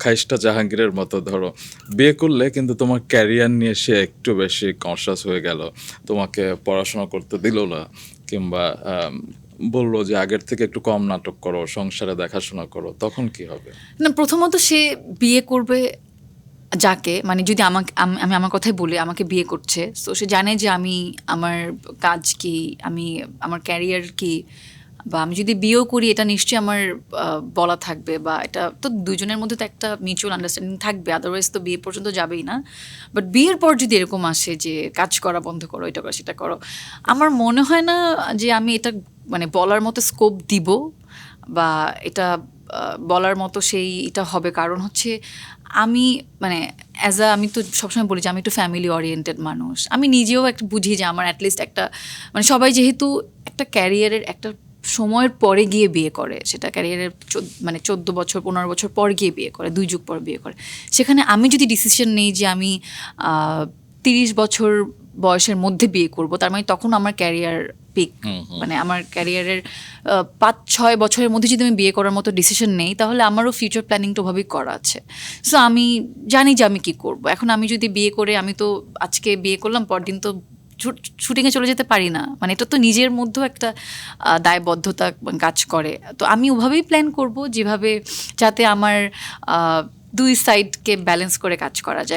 খাইস্টা জাহাঙ্গীরের মতো, ধরো। বিয়ে করলে কিন্তু তোমার ক্যারিয়ার নিয়ে সে একটু বেশি কনসাস হয়ে গেল। তোমাকে পড়াশোনা করতে দিল না, কিংবা বলল যে আগের থেকে একটু কম নাটক করো, সংসারে দেখাশোনা করো, তখন কি হবে? না, প্রথমত সে বিয়ে করবে যাকে মানে যদি আমাকে, আম- আমি আমার কথাই বলি, আমাকে বিয়ে করছে। তো সে জানে যে আমি, আমার কাজ কি, আমি, আমার ক্যারিয়ার কি বা আমি যদি বিয়েও করি, এটা নিশ্চয়ই আমার বলা থাকবে বা এটা তো দুজনের মধ্যে তো একটা মিউচুয়াল আন্ডারস্ট্যান্ডিং থাকবে আদারওয়াইজ তো বিয়ে পর্যন্ত যাবেই না। বাট বিয়ের পর যদি এরকম আসে যে কাজ করা বন্ধ করো, এটা করো, সেটা করো, আমার মনে হয় না যে আমি এটা মানে বলার মতো স্কোপ দিব বা এটা বলার মতো সেই এটা হবে। কারণ হচ্ছে আমি মানে অ্যাজ আ আমি তো সবসময় বলি যে আমি একটু ফ্যামিলি ওরিয়েন্টেড মানুষ। আমি নিজেও একটা বুঝি যে আমার অ্যাটলিস্ট একটা মানে সবাই যেহেতু একটা ক্যারিয়ারের একটা সময়ের পরে গিয়ে বিয়ে করে সেটা ক্যারিয়ারের মানে চোদ্দ বছর পনেরো বছর পর গিয়ে বিয়ে করে দুই যুগ পর বিয়ে করে। সেখানে আমি যদি ডিসিশন নেই যে আমি তিরিশ বছর বয়সের মধ্যে বিয়ে করব তার মানে তখন আমার ক্যারিয়ার পিক মানে আমার ক্যারিয়ারের পাঁচ ছয় বছরের মধ্যে যদি আমি বিয়ে করার মতো ডিসিশন নেই তাহলে আমারও ফিউচার প্ল্যানিংটা ওভাবেই করা আছে। সো আমি জানি যে আমি কি করব। এখন আমি যদি বিয়ে করে আমি তো আজকে বিয়ে করলাম পরদিন তো শুটিংয়ে চলে যেতে পারি না। মানে এটা তো নিজের মধ্যেও একটা দায়বদ্ধতা কাজ করে। তো আমি ওভাবেই প্ল্যান করব যেভাবে যাতে আমার দুই সাইডকে ব্যালেন্স করে কাজ করা যায়।